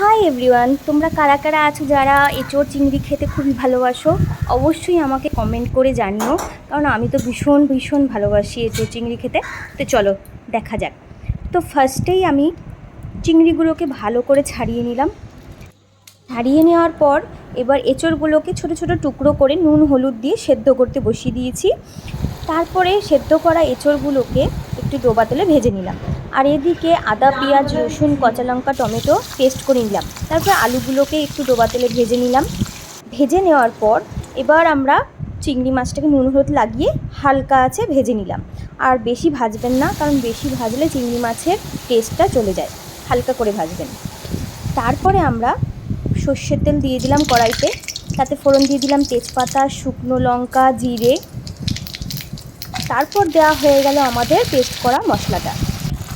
Hi everyone তোমরা কারা কারা আছো যারা এঁচোড় চিংড়ি খেতে খুবই ভালোবাসো? অবশ্যই আমাকে কমেন্ট করে জানিও। কারণ আমি তো ভীষণ ভীষণ ভালোবাসি এঁচোড় চিংড়ি খেতে। তো চলো, দেখা যাক। তো ফার্স্টেই আমি চিংড়িগুলোকে ভালো করে ছাড়িয়ে নিলাম। ছাড়িয়ে নেওয়ার পর এবার এঁচোড়গুলোকে ছোট ছোট টুকরো করে নুন, হলুদ দিয়ে সেদ্ধ করতে বসিয়ে দিয়েছি। তারপরে সেদ্ধ করা এঁচোড়গুলোকে একটু ডোবা তেলে ভেজে নিলাম। আর এদিকে আদা, পেঁয়াজ, রসুন, কাঁচা লঙ্কা, টমেটো পেস্ট করে নিলাম। তারপর আলুগুলোকে একটু ডোবা তেলে ভেজে নিলাম। ভেজে নেওয়ার পর এবার আমরা চিংড়ি মাছটাকে নুন, হলুদ লাগিয়ে হালকা আছে ভেজে নিলাম। আর বেশি ভাজবেন না, কারণ বেশি ভাজলে চিংড়ি মাছের টেস্টটা চলে যায়। হালকা করে ভাজবেন। তারপরে আমরা সর্ষের তেল দিয়ে দিলাম কড়াইতে। তাতে ফোড়ন দিয়ে দিলাম তেজপাতা, শুকনো লঙ্কা, জিরে। তারপর দেওয়া হয়ে গেল আমাদের পেস্ট করা মশলাটা।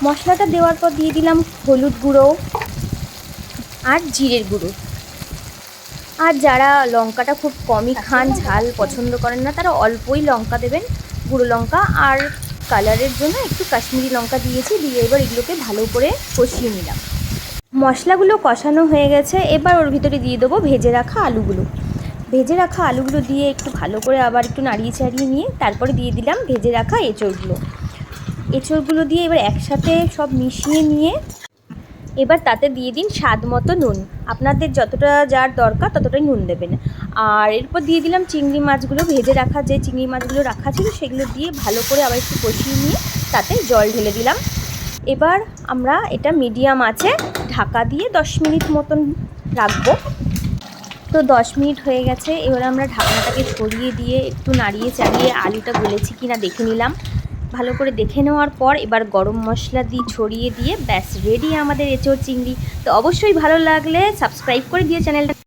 মশলাটা দেওয়ার পর দিয়ে দিলাম হলুদ গুঁড়ো আর জিরের গুঁড়ো। আর যারা লঙ্কাটা খুব কমই খান, ঝাল পছন্দ করেন না, তারা অল্পই লঙ্কা দেবেন, গুঁড়ো লঙ্কা আর কালারের জন্য একটু কাশ্মীরি লঙ্কা দিয়েছি, দিয়ে এবার এগুলোকে ভালো করে কষিয়ে নিলাম। মশলাগুলো কষানো হয়ে গেছে, এবার ওর ভিতরে দিয়ে দেবো ভেজে রাখা আলুগুলো। ভেজে রাখা আলুগুলো দিয়ে একটু ভালো করে আবার একটু নাড়িয়ে চাড়িয়ে নিয়ে তারপরে দিয়ে দিলাম ভেজে রাখা এঁচড়গুলো। এঁচড়গুলো দিয়ে এবার একসাথে সব মিশিয়ে নিয়ে এবার তাতে দিয়ে দিন স্বাদ মতো নুন। আপনাদের যতটা যার দরকার ততটাই নুন দেবেন। আর এরপর দিয়ে দিলাম চিংড়ি মাছগুলো, ভেজে রাখা যে চিংড়ি মাছগুলো রাখা ছিল সেগুলো দিয়ে ভালো করে আবার একটু কষিয়ে নিয়ে তাতে জল ঢেলে দিলাম। এবার আমরা এটা মিডিয়াম আছে ঢাকা দিয়ে দশ মিনিট মতন রাখব। তো দশ মিনিট হয়ে গেছে, এবার আমরা ঢাকনাটাকে ছড়িয়ে দিয়ে একটু নাড়িয়ে চাড়িয়ে আলুটা গলেছি কি না দেখে নিলাম। ভালো করে দেখে নেওয়ার পর এবার গরম মশলা দিয়ে ছড়িয়ে দিয়ে ব্যাস রেডি আমাদের এঁচোড় চিংড়ি। তো অবশ্যই ভালো লাগলে সাবস্ক্রাইব করে দিয়ে চ্যানেলটা